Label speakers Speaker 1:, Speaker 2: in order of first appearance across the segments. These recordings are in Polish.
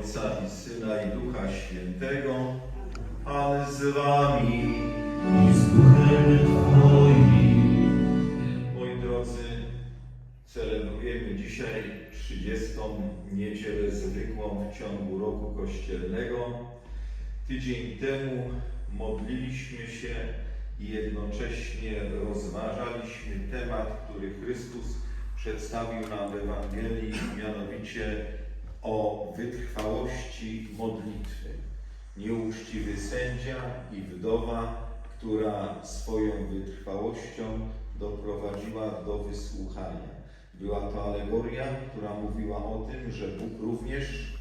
Speaker 1: Ojca i Syna i Ducha Świętego. Pan z wami.
Speaker 2: i z duchem Twoim.
Speaker 1: Moi drodzy, celebrujemy dzisiaj 30. niedzielę zwykłą w ciągu roku kościelnego. Tydzień temu modliliśmy się i jednocześnie rozważaliśmy temat, który Chrystus przedstawił nam w Ewangelii, mianowicie o wytrwałości modlitwy. Nieuczciwy sędzia i wdowa, która swoją wytrwałością doprowadziła do wysłuchania. Była to alegoria, która mówiła o tym, że Bóg również,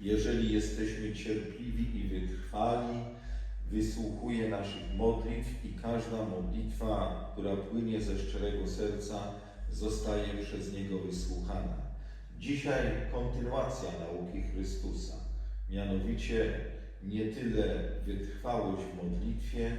Speaker 1: jeżeli jesteśmy cierpliwi i wytrwali, wysłuchuje naszych modlitw i każda modlitwa, która płynie ze szczerego serca, zostaje przez Niego wysłuchana. Dzisiaj kontynuacja nauki Chrystusa, mianowicie nie tyle wytrwałość w modlitwie,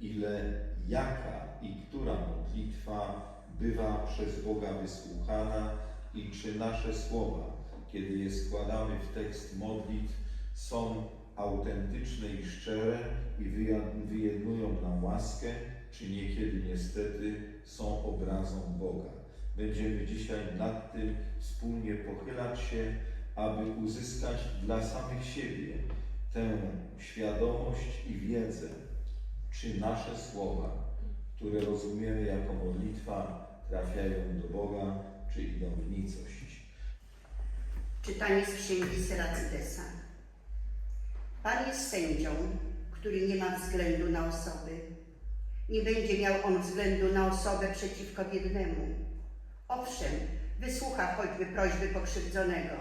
Speaker 1: ile jaka i która modlitwa bywa przez Boga wysłuchana i czy nasze słowa, kiedy je składamy w tekst modlitw, są autentyczne i szczere i wyjednują nam łaskę, czy niekiedy niestety są obrazą Boga. Będziemy dzisiaj nad tym wspólnie pochylać się, aby uzyskać dla samych siebie tę świadomość i wiedzę, czy nasze słowa, które rozumiemy jako modlitwa, trafiają do Boga, czy idą w nicość.
Speaker 3: Czytanie z księgi Seracydesa. Pan jest sędzią, który nie ma względu na osoby. Nie będzie miał on względu na osobę przeciwko biednemu. Owszem, wysłucha choćby prośby pokrzywdzonego.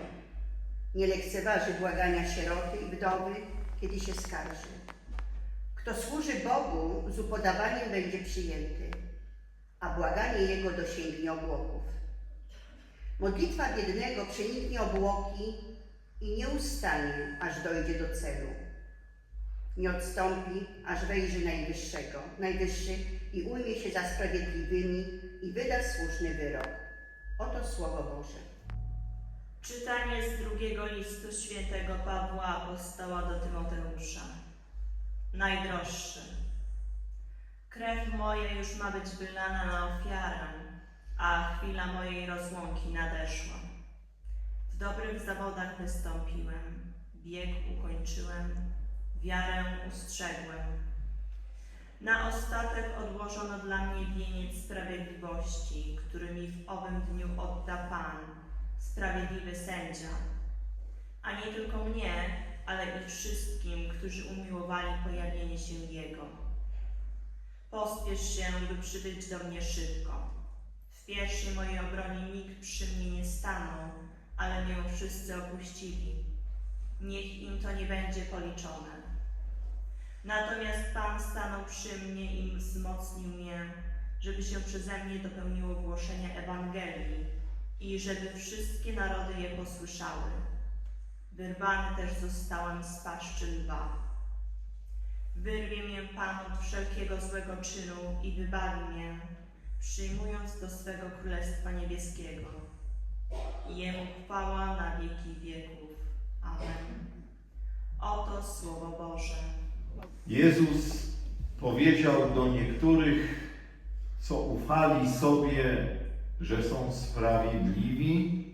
Speaker 3: Nie lekceważy błagania sieroty i wdowy, kiedy się skarży. Kto służy Bogu, z upodawaniem będzie przyjęty, a błaganie Jego dosięgnie obłoków. Modlitwa biednego przeniknie obłoki i nie ustanie, aż dojdzie do celu. Nie odstąpi, aż wejrzy Najwyższego, Najwyższy i ujmie się za sprawiedliwymi i wyda słuszny wyrok. Oto Słowo Boże.
Speaker 4: Czytanie z drugiego listu świętego Pawła Apostoła do Tymoteusza. Najdroższy. Krew moja już ma być wylana na ofiarę, a chwila mojej rozłąki nadeszła. W dobrych zawodach wystąpiłem, bieg ukończyłem, wiarę ustrzegłem. Na ostatek odłożono dla mnie wieniec sprawiedliwości, który mi w owym dniu odda Pan, sprawiedliwy sędzia. A nie tylko mnie, ale i wszystkim, którzy umiłowali pojawienie się Jego. Pospiesz się, by przybyć do mnie szybko. W pierwszej mojej obronie nikt przy mnie nie stanął, ale mnie wszyscy opuścili. Niech im to nie będzie policzone. Natomiast Pan stanął przy mnie i wzmocnił mnie, żeby się przeze mnie dopełniło głoszenie Ewangelii i żeby wszystkie narody je posłyszały. Wyrwany też zostałem z paszczy lwa. Wyrwie mnie Pan od wszelkiego złego czynu i wybawi mnie, przyjmując do swego Królestwa Niebieskiego. Jemu chwała na wieki wieków. Amen. Oto Słowo Boże.
Speaker 1: Jezus powiedział do niektórych, co ufali sobie, że są sprawiedliwi,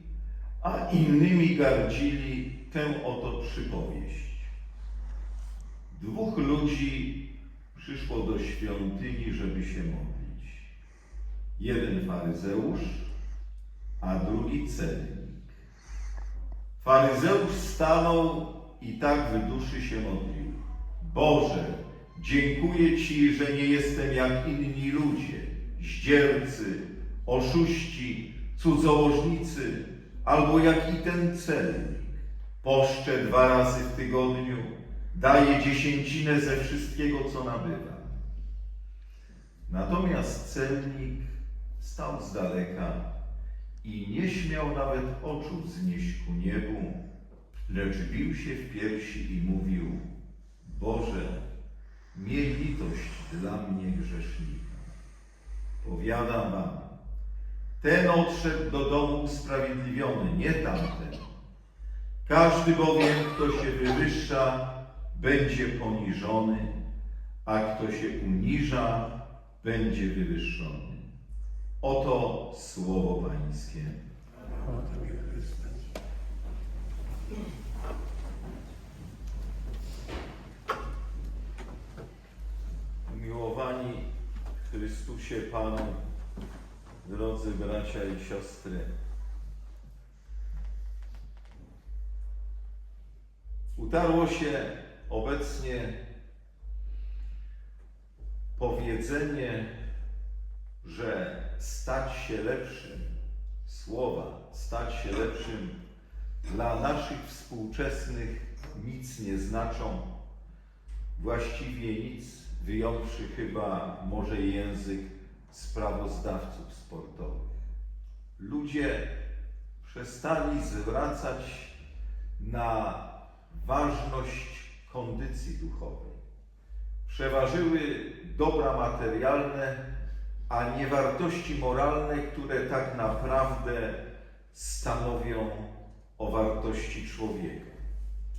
Speaker 1: a innymi gardzili tę oto przypowieść. Dwóch ludzi przyszło do świątyni, żeby się modlić. Jeden faryzeusz, a drugi celnik. Faryzeusz stanął i tak w duszy się modlił. Boże, dziękuję Ci, że nie jestem jak inni ludzie, zdziercy, oszuści, cudzołożnicy, albo jak i ten celnik. Poszczę dwa razy w tygodniu, daję dziesięcinę ze wszystkiego, co nabywam. Natomiast celnik stał z daleka i nie śmiał nawet oczu wznieść ku niebu, lecz bił się w piersi i mówił, Boże, miej litość dla mnie grzesznika. Powiadam wam, ten odszedł do domu usprawiedliwiony, nie tamten. Każdy bowiem, kto się wywyższa, będzie poniżony, a kto się uniża, będzie wywyższony. Oto słowo Pańskie.
Speaker 2: Chwała Tobie, Chryste.
Speaker 1: Umiłowani w Panu, drodzy bracia i siostry. Utarło się obecnie powiedzenie, że stać się lepszym, słowa stać się lepszym dla naszych współczesnych nic nie znaczą, właściwie nic, wyjąwszy chyba może język sprawozdawców sportowych. Ludzie przestali zwracać na ważność kondycji duchowej. Przeważyły dobra materialne, a nie wartości moralne, które tak naprawdę stanowią o wartości człowieka.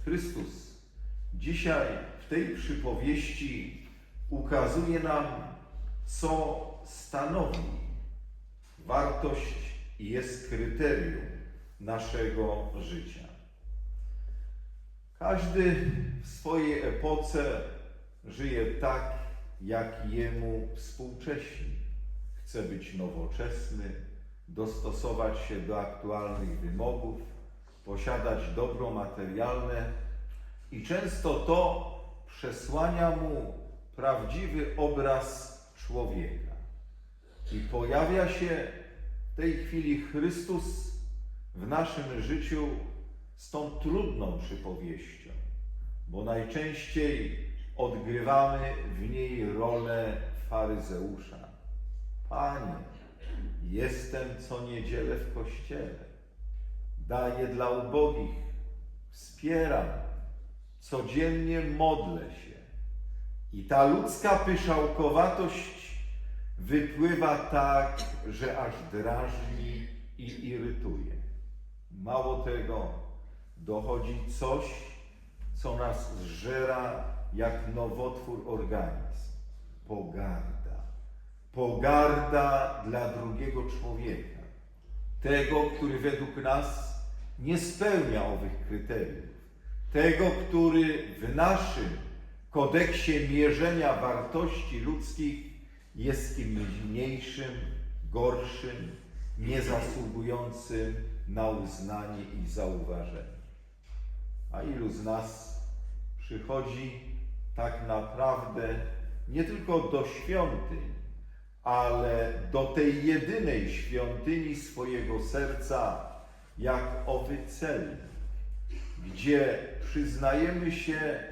Speaker 1: Chrystus dzisiaj w tej przypowieści ukazuje nam, co stanowi wartość i jest kryterium naszego życia. Każdy w swojej epoce żyje tak, jak jemu współcześni. Chce być nowoczesny, dostosować się do aktualnych wymogów, posiadać dobro materialne i często to przesłania mu prawdziwy obraz człowieka. I pojawia się w tej chwili Chrystus w naszym życiu z tą trudną przypowieścią, bo najczęściej odgrywamy w niej rolę faryzeusza. Panie, jestem co niedzielę w kościele, daję dla ubogich, wspieram, codziennie modlę się. I ta ludzka pyszałkowatość wypływa tak, że aż drażni i irytuje. Mało tego, dochodzi coś, co nas zżera jak nowotwór organizm. Pogarda. Pogarda dla drugiego człowieka. Tego, który według nas nie spełnia owych kryteriów. Tego, który w naszym kodeksie mierzenia wartości ludzkich jest kimś mniejszym, gorszym, niezasługującym na uznanie i zauważenie. A ilu z nas przychodzi tak naprawdę nie tylko do świątyń, ale do tej jedynej świątyni swojego serca, jak owy celnik, gdzie przyznajemy się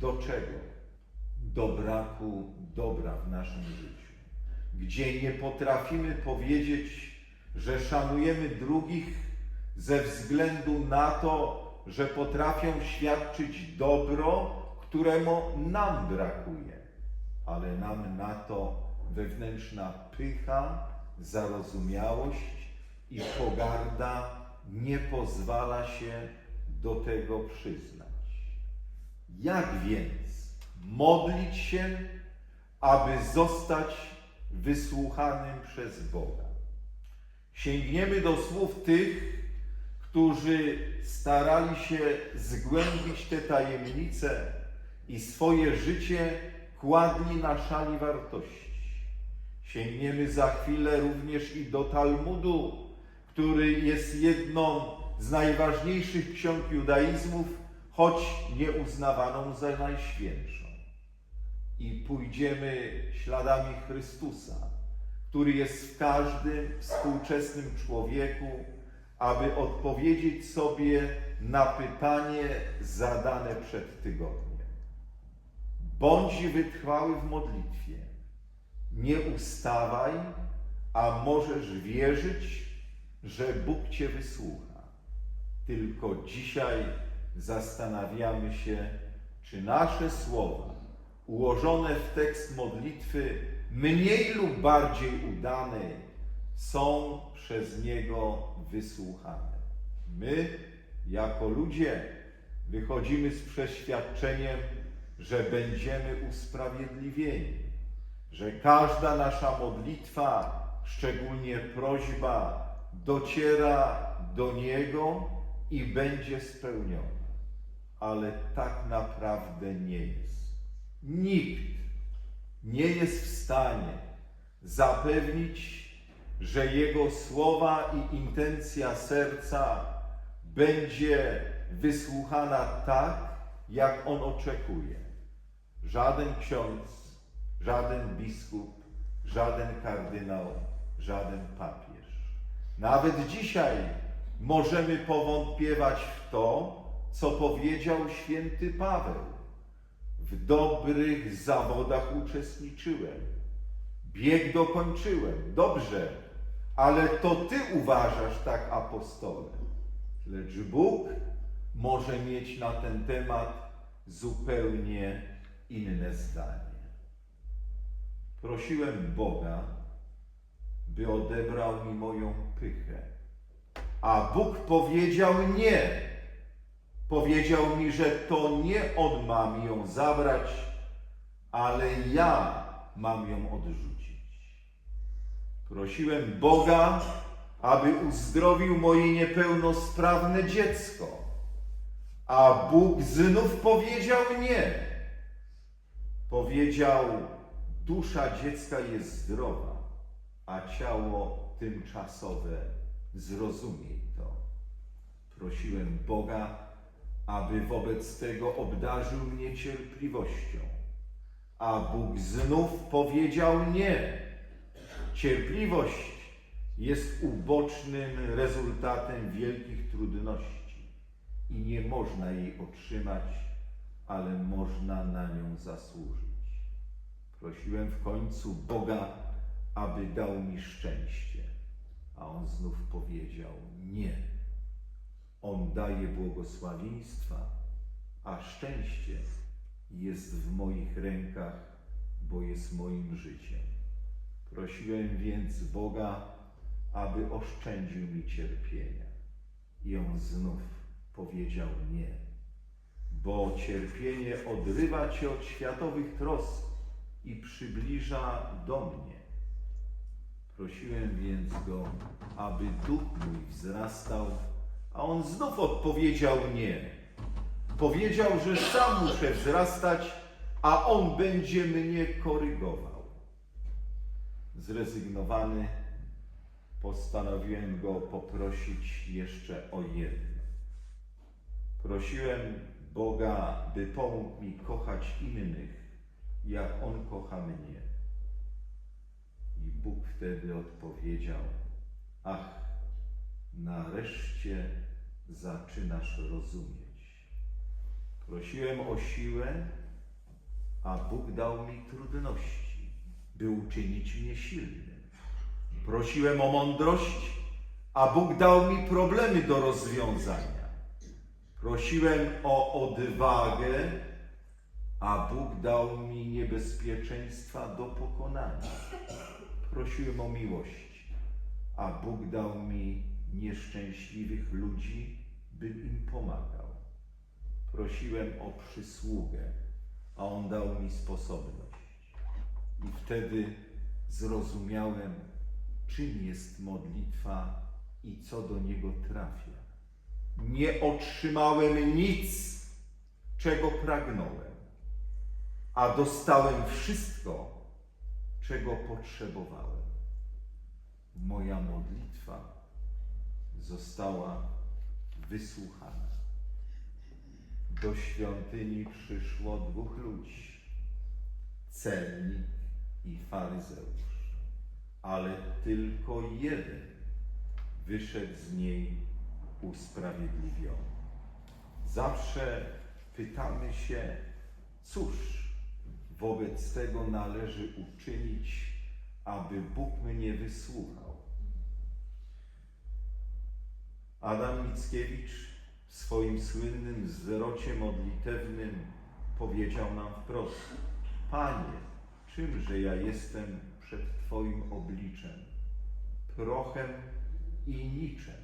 Speaker 1: do czego? Do braku dobra w naszym życiu, gdzie nie potrafimy powiedzieć, że szanujemy drugich ze względu na to, że potrafią świadczyć dobro, któremu nam brakuje, ale nam na to wewnętrzna pycha, zarozumiałość i pogarda nie pozwala się do tego przyznać. Jak więc modlić się, aby zostać wysłuchanym przez Boga? Sięgniemy do słów tych, którzy starali się zgłębić te tajemnice i swoje życie kładli na szali wartości. Sięgniemy za chwilę również i do Talmudu, który jest jedną z najważniejszych ksiąg judaizmów, choć nie uznawaną za najświętszą. I pójdziemy śladami Chrystusa, który jest w każdym współczesnym człowieku, aby odpowiedzieć sobie na pytanie zadane przed tygodniem. Bądź wytrwały w modlitwie. Nie ustawaj, a możesz wierzyć, że Bóg Cię wysłucha. Tylko dzisiaj zastanawiamy się, czy nasze słowa ułożone w tekst modlitwy, mniej lub bardziej udane, są przez Niego wysłuchane. My jako ludzie wychodzimy z przeświadczeniem, że będziemy usprawiedliwieni, że każda nasza modlitwa, szczególnie prośba, dociera do Niego i będzie spełniona. Ale tak naprawdę nie jest. Nikt nie jest w stanie zapewnić, że Jego słowa i intencja serca będzie wysłuchana tak, jak On oczekuje. Żaden ksiądz, żaden biskup, żaden kardynał, żaden papież. Nawet dzisiaj możemy powątpiewać w to, co powiedział święty Paweł. W dobrych zawodach uczestniczyłem. Bieg dokończyłem. Dobrze, ale to ty uważasz tak, apostole. Lecz Bóg może mieć na ten temat zupełnie inne zdanie. Prosiłem Boga, by odebrał mi moją pychę. A Bóg powiedział nie. Powiedział mi, że to nie On ma mi ją zabrać, ale ja mam ją odrzucić. Prosiłem Boga, aby uzdrowił moje niepełnosprawne dziecko. A Bóg znów powiedział nie. Powiedział, dusza dziecka jest zdrowa, a ciało tymczasowe zrozumie to. Prosiłem Boga, aby wobec tego obdarzył mnie cierpliwością. A Bóg znów powiedział nie. Cierpliwość jest ubocznym rezultatem wielkich trudności i nie można jej otrzymać, ale można na nią zasłużyć. Prosiłem w końcu Boga, aby dał mi szczęście, a On znów powiedział nie. On daje błogosławieństwa, a szczęście jest w moich rękach, bo jest moim życiem. Prosiłem więc Boga, aby oszczędził mi cierpienia. I on znów powiedział nie, bo cierpienie odrywa cię od światowych trosk i przybliża do mnie. Prosiłem więc go, aby duch mój wzrastał, a on znów odpowiedział nie. Powiedział, że sam muszę wzrastać, a on będzie mnie korygował. Zrezygnowany, postanowiłem go poprosić jeszcze o jedno. Prosiłem Boga, by pomógł mi kochać innych, jak On kocha mnie. I Bóg wtedy odpowiedział: Ach, nareszcie zaczynasz rozumieć. Prosiłem o siłę, a Bóg dał mi trudności, by uczynić mnie silnym. Prosiłem o mądrość, a Bóg dał mi problemy do rozwiązania. Prosiłem o odwagę, a Bóg dał mi niebezpieczeństwa do pokonania. Prosiłem o miłość, a Bóg dał mi nieszczęśliwych ludzi, bym im pomagał. Prosiłem o przysługę, a On dał mi sposobność. I wtedy zrozumiałem, czym jest modlitwa i co do niego trafia. Nie otrzymałem nic, czego pragnąłem, a dostałem wszystko, czego potrzebowałem. Moja modlitwa została wysłuchana. Do świątyni przyszło dwóch ludzi, celnik i faryzeusz, ale tylko jeden wyszedł z niej usprawiedliwiony. Zawsze pytamy się, cóż wobec tego należy uczynić, aby Bóg mnie wysłuchał. Adam Mickiewicz w swoim słynnym zwrocie modlitewnym powiedział nam wprost: Panie, czymże ja jestem przed Twoim obliczem? Prochem i niczem.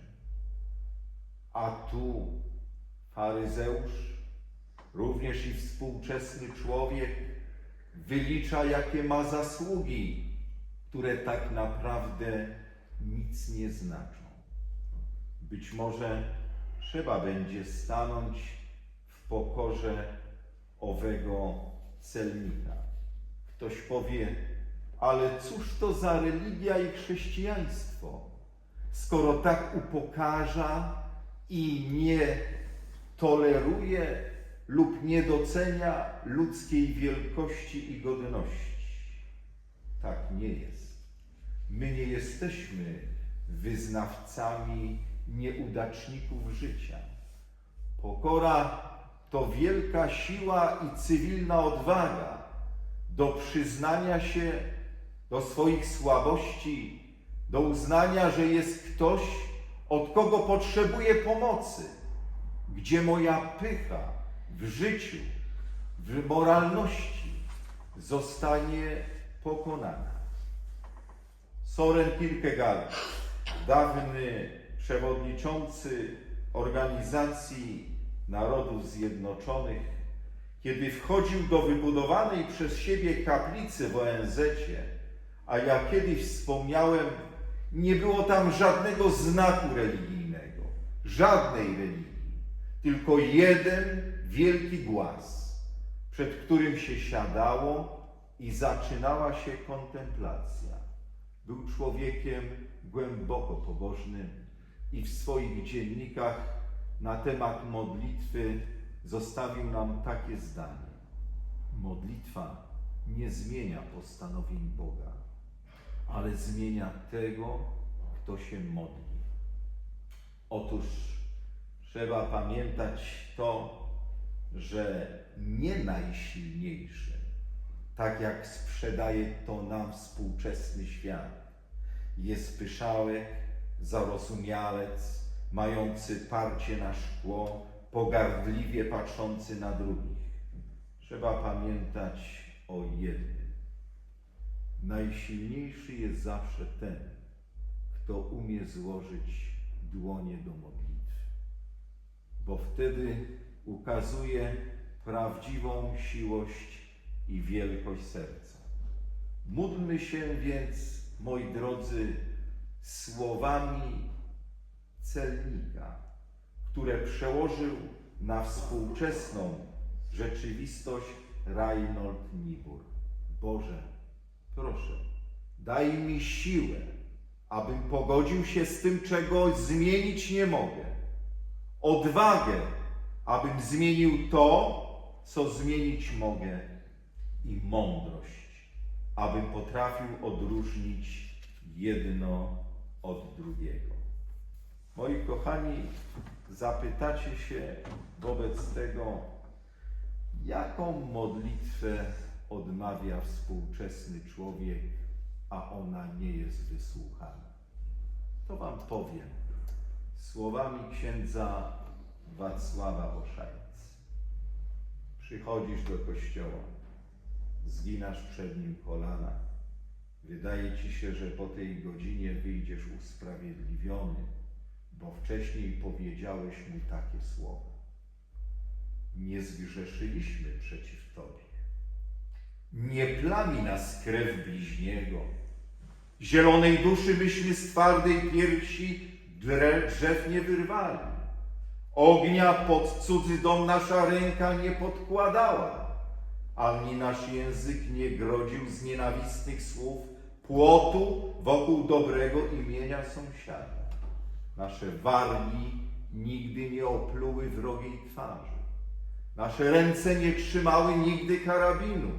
Speaker 1: A tu Faryzeusz, również i współczesny człowiek, wylicza, jakie ma zasługi, które tak naprawdę nic nie znaczą. Być może trzeba będzie stanąć w pokorze owego celnika. Ktoś powie, ale cóż to za religia i chrześcijaństwo, skoro tak upokarza i nie toleruje lub nie docenia ludzkiej wielkości i godności. Tak nie jest. My nie jesteśmy wyznawcami nieudaczników życia. Pokora to wielka siła i cywilna odwaga do przyznania się do swoich słabości, do uznania, że jest ktoś, od kogo potrzebuję pomocy, gdzie moja pycha w życiu, w moralności zostanie pokonana. Soren Kierkegaard, dawny przewodniczący Organizacji Narodów Zjednoczonych, kiedy wchodził do wybudowanej przez siebie kaplicy w ONZ, a ja kiedyś wspomniałem, nie było tam żadnego znaku religijnego, żadnej religii, tylko jeden wielki głaz, przed którym się siadało i zaczynała się kontemplacja. Był człowiekiem głęboko pobożnym i w swoich dziennikach na temat modlitwy zostawił nam takie zdanie. Modlitwa nie zmienia postanowień Boga, ale zmienia tego, kto się modli. Otóż trzeba pamiętać to, że nie najsilniejszy, tak jak sprzedaje to nam współczesny świat, jest pyszałek, zarozumialec, mający parcie na szkło, pogardliwie patrzący na drugich. Trzeba pamiętać o jednym. Najsilniejszy jest zawsze ten, kto umie złożyć dłonie do modlitwy, bo wtedy ukazuje prawdziwą siłość i wielkość serca. Módlmy się więc, moi drodzy, słowami celnika, które przełożył na współczesną rzeczywistość Reinhold Niebuhr. Boże, proszę, daj mi siłę, abym pogodził się z tym, czego zmienić nie mogę. Odwagę, abym zmienił to, co zmienić mogę. I mądrość, abym potrafił odróżnić jedno od drugiego. Moi kochani, zapytacie się wobec tego, jaką modlitwę odmawia współczesny człowiek, a ona nie jest wysłuchana. To Wam powiem słowami księdza Wacława Oszajc. Przychodzisz do kościoła, zginasz przed nim kolana. Wydaje ci się, że po tej godzinie wyjdziesz usprawiedliwiony, bo wcześniej powiedziałeś mu takie słowa. Nie zgrzeszyliśmy przeciw Tobie. Nie plami nas krew bliźniego. Zielonej duszy myśmy z twardej piersi drzew nie wyrwali. Ognia pod cudzy dom nasza ręka nie podkładała, ani nasz język nie grodził z nienawistnych słów płotu wokół dobrego imienia sąsiada. Nasze wargi nigdy nie opluły wrogiej twarzy. Nasze ręce nie trzymały nigdy karabinu,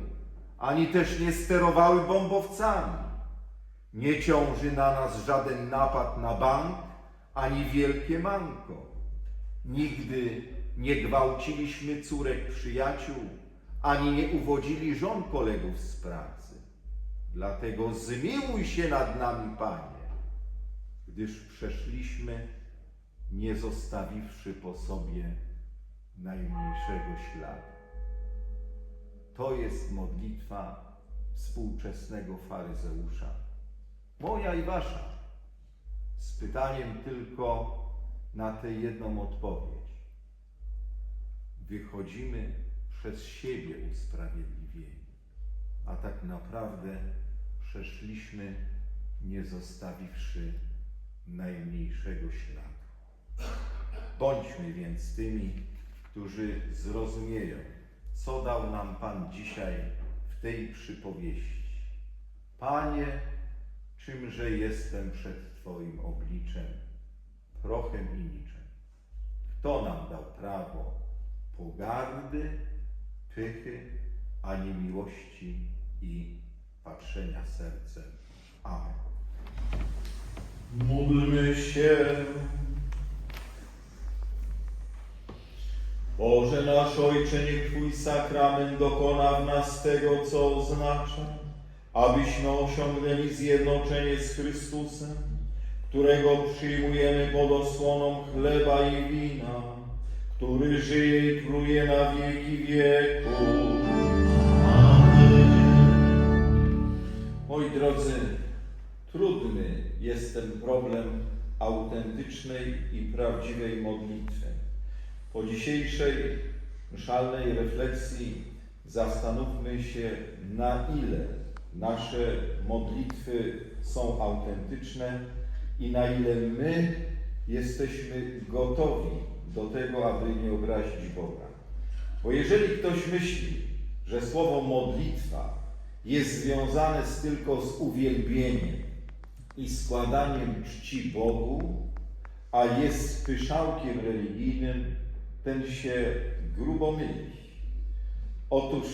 Speaker 1: ani też nie sterowały bombowcami. Nie ciąży na nas żaden napad na bank, ani wielkie manko. Nigdy nie gwałciliśmy córek przyjaciół, ani nie uwodzili żon kolegów z pracy. Dlatego zmiłuj się nad nami, Panie, gdyż przeszliśmy, nie zostawiwszy po sobie najmniejszego śladu. To jest modlitwa współczesnego faryzeusza. Moja i wasza. Z pytaniem tylko na tę jedną odpowiedź. wychodzimy przez siebie usprawiedliwieni, a tak naprawdę przeszliśmy nie zostawiwszy najmniejszego śladu. Bądźmy więc tymi, którzy zrozumieją, co dał nam Pan dzisiaj w tej przypowieści. Panie, czymże jestem przed Twoim obliczem, prochem i niczym. Kto nam dał prawo pogardy, pychy, a nie miłości i patrzenia sercem? Amen. Módlmy się. Boże nasz Ojcze, niech Twój sakrament dokona w nas tego, co oznacza, abyśmy osiągnęli zjednoczenie z Chrystusem, którego przyjmujemy pod osłoną chleba i wina, który żyje i króluje na wieki wieków. Moi drodzy, trudny jest ten problem autentycznej i prawdziwej modlitwy. Po dzisiejszej mszalnej refleksji zastanówmy się, na ile nasze modlitwy są autentyczne i na ile my jesteśmy gotowi do tego, aby nie obrazić Boga. Bo jeżeli ktoś myśli, że słowo modlitwa jest związane z tylko z uwielbieniem i składaniem czci Bogu, a jest pyszałkiem religijnym, ten się grubo myli. Otóż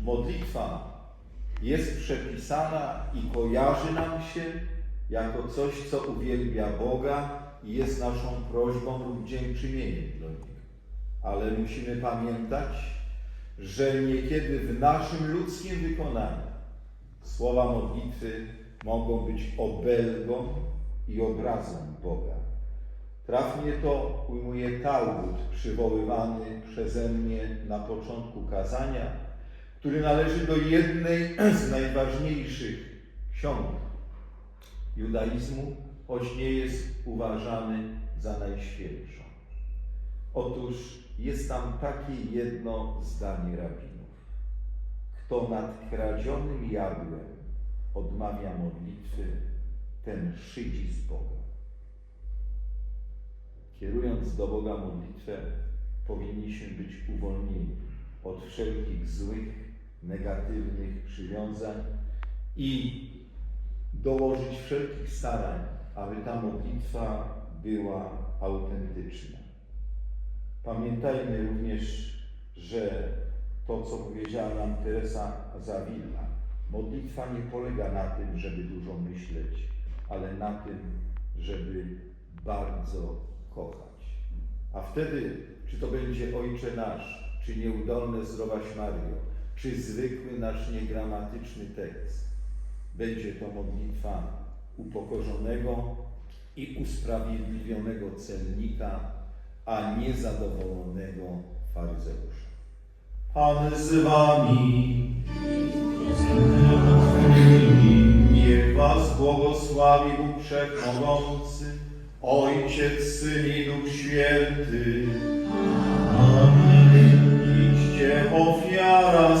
Speaker 1: modlitwa jest przepisana i kojarzy nam się jako coś, co uwielbia Boga i jest naszą prośbą lub dziękczynieniem do Niego. Ale musimy pamiętać, że niekiedy w naszym ludzkim wykonaniu słowa modlitwy mogą być obelgą i obrazem Boga. Trafnie to ujmuje Talmud przywoływany przeze mnie na początku kazania, który należy do jednej z najważniejszych ksiąg judaizmu, choć nie jest uważany za najświętszą. Otóż jest tam takie jedno zdanie rabinów. Kto nad kradzionym jadłem odmawia modlitwy, ten szydzi z Boga. Kierując do Boga modlitwę, powinniśmy być uwolnieni od wszelkich złych, negatywnych przywiązań i dołożyć wszelkich starań, aby ta modlitwa była autentyczna. Pamiętajmy również, że to, co powiedziała nam Teresa Zawilla, modlitwa nie polega na tym, żeby dużo myśleć, ale na tym, żeby bardzo kochać. A wtedy, czy to będzie Ojcze Nasz, czy nieudolne Zdrowaś Mario, czy zwykły nasz niegramatyczny tekst, będzie to modlitwa upokorzonego i usprawiedliwionego celnika, a nie zadowolonego faryzeusza. Pan z wami. Niech was błogosławi Bóg Wszechmogący, Ojciec, Syn i Duch Święty. Amen. Idźcie ofiara